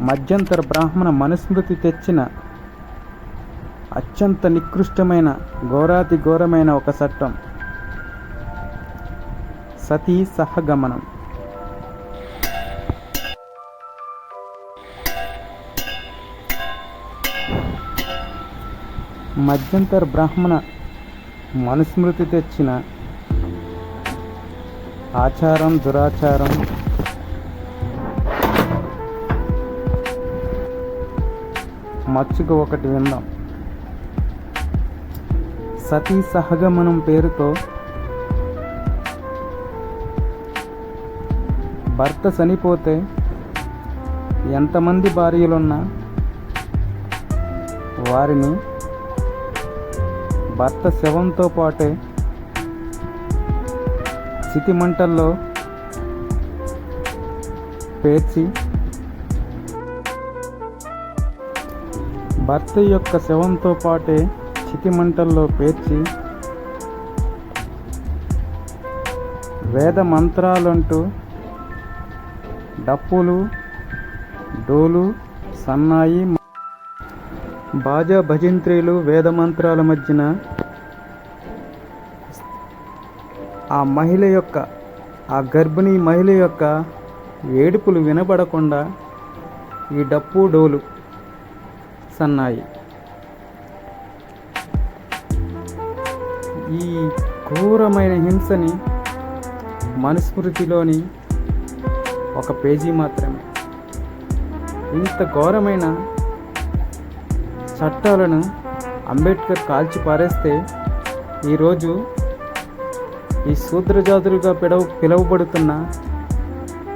మధ్యంతర బ్రాహ్మణ మనుస్మృతి తెచ్చిన అత్యంత నికృష్టమైన ఘోరాతి ఘోరమైన ఒక చట్టం. సతీ సహగమనం. మధ్యంతర బ్రాహ్మణ మనుస్మృతి తెచ్చిన ఆచారం దురాచారం మచ్చుకు ఒకటి విందాం. సతీ సహగమనం పేరుతో భర్త చనిపోతే ఎంతమంది భార్యలున్నా వారిని భర్త శవంతో పాటే చితిమంటల్లో పేర్చి భర్త యొక్క శవంతో పాటే చితిమంటల్లో పేర్చి వేద మంత్రాలంటూ డప్పులు డోలు సన్నాయి బాజా భజంత్రీలు వేద మంత్రాల మధ్యన ఆ మహిళ యొక్క ఆ గర్భిణీ మహిళ యొక్క ఏడుపులు వినబడకుండా ఈ డప్పు డోలు సన్నాయి. ఈ ఘోరమైన హింసని మనుస్మృతిలోని ఒక పేజీ మాత్రమే. ఇంత ఘోరమైన చట్టాలను అంబేద్కర్ కాల్చి పారేస్తే ఈరోజు ఈ శూద్రజాతులుగా పిలవ పిలువబడుతున్న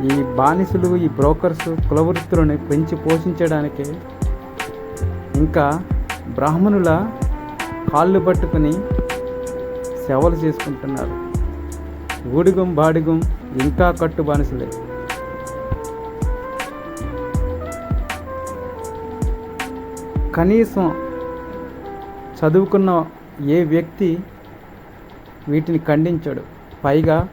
ఈ బానిసలు ఈ బ్రోకర్స్ కులవృత్తులను పెంచి పోషించడానికి ఇంకా బ్రాహ్మణుల కాళ్ళు పట్టుకుని సేవలు చేసుకుంటున్నారు. ఊడిగం బాడిగం ఇంకా కట్టు బానిసలే. కనీసం చదువుకున్న ఏ వ్యక్తి వీటిని ఖండించాడు. పైగా